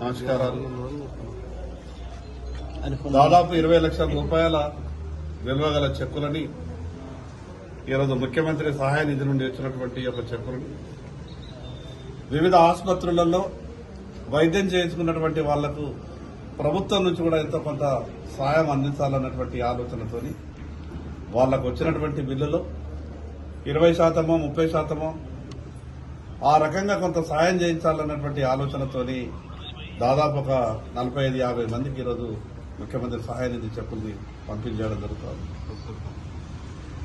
నమస్కారాలు. దాదాపు ఇరవై లక్షల రూపాయల విలువ గల చెక్కులని ఈరోజు ముఖ్యమంత్రి సహాయ నిధి నుండి వచ్చినటువంటి యొక్క చెక్కులని వివిధ ఆసుపత్రులలో వైద్యం చేయించుకున్నటువంటి వాళ్ళకు ప్రభుత్వం నుంచి కూడా ఎంతో కొంత సహాయం అందించాలన్నటువంటి ఆలోచనతోని వాళ్ళకు వచ్చినటువంటి బిల్లులో ఇరవై శాతమో ముప్పై శాతమో ఆ రకంగా కొంత సాయం చేయించాలన్నటువంటి ఆలోచనతోని దాదాపు ఒక నలభై ఐదు యాభై మందికి ఈరోజు ముఖ్యమంత్రి సహాయ నిధి చెప్పుల్ని పంపిణీ చేయడం జరుగుతుంది.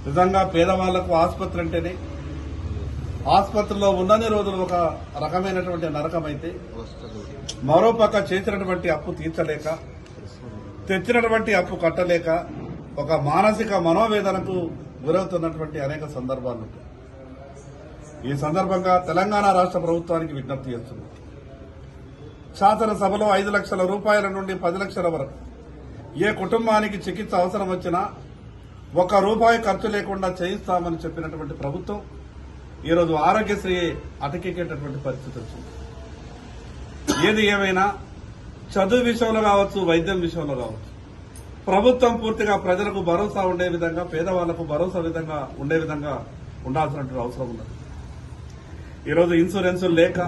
నిజంగా పేదవాళ్ళకు ఆసుపత్రి అంటేనే ఆసుపత్రిలో ఉన్నన్ని రోజులు ఒక రకమైనటువంటి నరకమైతే మరోపక్క చేసినటువంటి అప్పు తీర్చలేక తెచ్చినటువంటి అప్పు కట్టలేక ఒక మానసిక మనోవేదనకు గురవుతున్నటువంటి అనేక సందర్భాలు ఉంటాయి ఈ సందర్భంగా తెలంగాణ రాష్ట్ర ప్రభుత్వానికి విజ్ఞప్తి చేస్తుంది శాసనసభలో ఐదు లక్షల రూపాయల నుండి పది లక్షల వరకు. ఏ కుటుంబానికి చికిత్స అవసరం వచ్చినా ఒక్క రూపాయి ఖర్చు లేకుండా చేయిస్తామని చెప్పినటువంటి ప్రభుత్వం ఈరోజు ఆరోగ్యశ్రీ అటకెక్కేటటువంటి పరిస్థితి వచ్చింది. ఏది ఏమైనా చదువు విషయంలో కావచ్చు వైద్యం విషయంలో కావచ్చు ప్రభుత్వం పూర్తిగా ప్రజలకు భరోసా ఉండే విధంగా పేదవాళ్ళకు భరోసా విధంగా ఉండే విధంగా ఉండాల్సినటువంటి అవసరం ఉన్నది. ఈరోజు ఇన్సూరెన్సులు లేక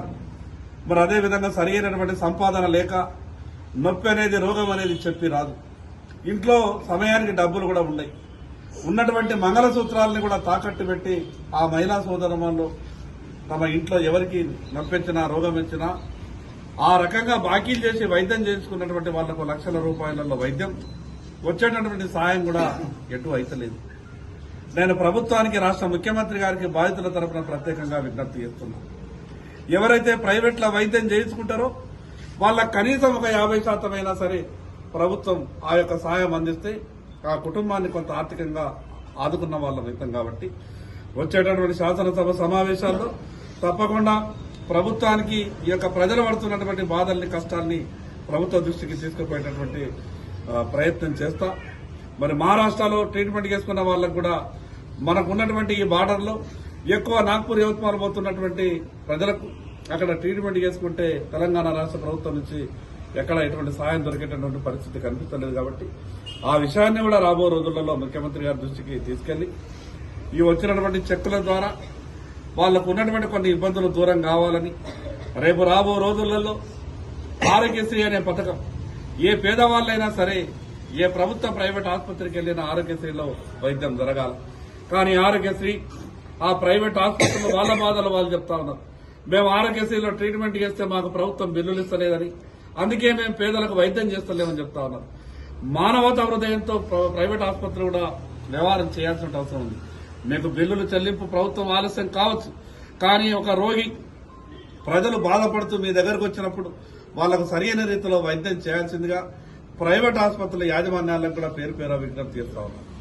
మరి అదే విధంగా సరైనటువంటి సంపాదన లేక నొప్పి అనేది రోగం అనేది చెప్పి రాదు. ఇంట్లో సమయానికి డబ్బులు కూడా ఉన్నాయి. ఉన్నటువంటి మంగళసూత్రాలని కూడా తాకట్టు పెట్టి ఆ మహిళా సోదరమాలు తమ ఇంట్లో ఎవరికి నొప్పించినా రోగం ఇచ్చినా ఆ రకంగా బాకీలు చేసి వైద్యం చేసుకున్నటువంటి వాళ్ళకు లక్షల రూపాయలలో వైద్యం. వచ్చేటటువంటి సాయం కూడా ఎటు అయితలేదు. నేను ప్రభుత్వానికి రాష్ట్ర ముఖ్యమంత్రి గారికి బాధితుల తరపున ప్రత్యేకంగా విజ్ఞప్తి చేస్తున్నాను. ఎవరైతే ప్రైవేట్లో వైద్యం చేయించుకుంటారో వాళ్ళ కనీసం ఒక యాభై శాతమైనా సరే ప్రభుత్వం ఆ యొక్క సాయం అందిస్తే ఆ కుటుంబాన్ని కొంత ఆర్థికంగా ఆదుకున్న వాళ్ళ మిత్తం కాబట్టి వచ్చేటటువంటి శాసనసభ సమావేశాల్లో తప్పకుండా ప్రభుత్వానికి ఈ యొక్క ప్రజలు పడుతున్నటువంటి బాధల్ని కష్టాల్ని ప్రభుత్వ దృష్టికి తీసుకుపోయేటటువంటి ప్రయత్నం చేస్తా. మరి మహారాష్ట్రలో ట్రీట్మెంట్ చేసుకున్న వాళ్ళకు కూడా మనకున్నటువంటి ఈ బార్డర్లో ఎక్కువ నాగ్పూర్ యవత్మాలు పోతున్నటువంటి ప్రజలకు అక్కడ ట్రీట్మెంట్ చేసుకుంటే తెలంగాణ రాష్ట్ర ప్రభుత్వం నుంచి ఎక్కడ ఎటువంటి సహాయం దొరికేటటువంటి పరిస్థితి కనిపిస్తలేదు కాబట్టి ఆ విషయాన్ని కూడా రాబో రోజులలో ముఖ్యమంత్రి గారి దృష్టికి తీసుకెళ్ళి ఈ వచ్చినటువంటి చెక్కుల ద్వారా వాళ్ళకు ఉన్నటువంటి కొన్ని ఇబ్బందులు దూరం కావాలని రేపు రాబో రోజులలో ఆరోగ్యశ్రీ అనే పథకం ఏ పేదవాళ్ళైనా సరే ఏ ప్రభుత్వ ప్రైవేట్ ఆసుపత్రికి వెళ్ళిన ఆరోగ్యశ్రీలో వైద్యం జరగాల. కానీ ఆరోగ్యశ్రీ ఆ ప్రైవేట్ ఆసుపత్రులు వాళ్ళ బాధలు వాళ్ళు చెప్తా ఉన్నారు. మేము ఆరోగ్యశ్రీలో ట్రీట్మెంట్ చేస్తే మాకు ప్రభుత్వం బిల్లులు ఇస్తలేదని అందుకే మేము పేదలకు వైద్యం చేస్తలేమని చెప్తా ఉన్నారు. మానవతా హృదయంతో ప్ర- ప్రైవేట్ ఆసుపత్రులు కూడా వ్యవహారం చేయాల్సిన అవసరం ఉంది. మీకు బిల్లులు చెల్లింపు ప్రభుత్వం ఆలస్యం కావచ్చు కానీ ఒక రోగి ప్రజలు బాధపడుతూ మీ దగ్గరకు వచ్చినప్పుడు వాళ్ళకు సరైన రీతిలో వైద్యం చేయాల్సిందిగా ప్రైవేట్ ఆసుపత్రుల యాజమాన్యాలకు కూడా పేరు పేరు విజ్ఞప్తి చేస్తా ఉన్నారు.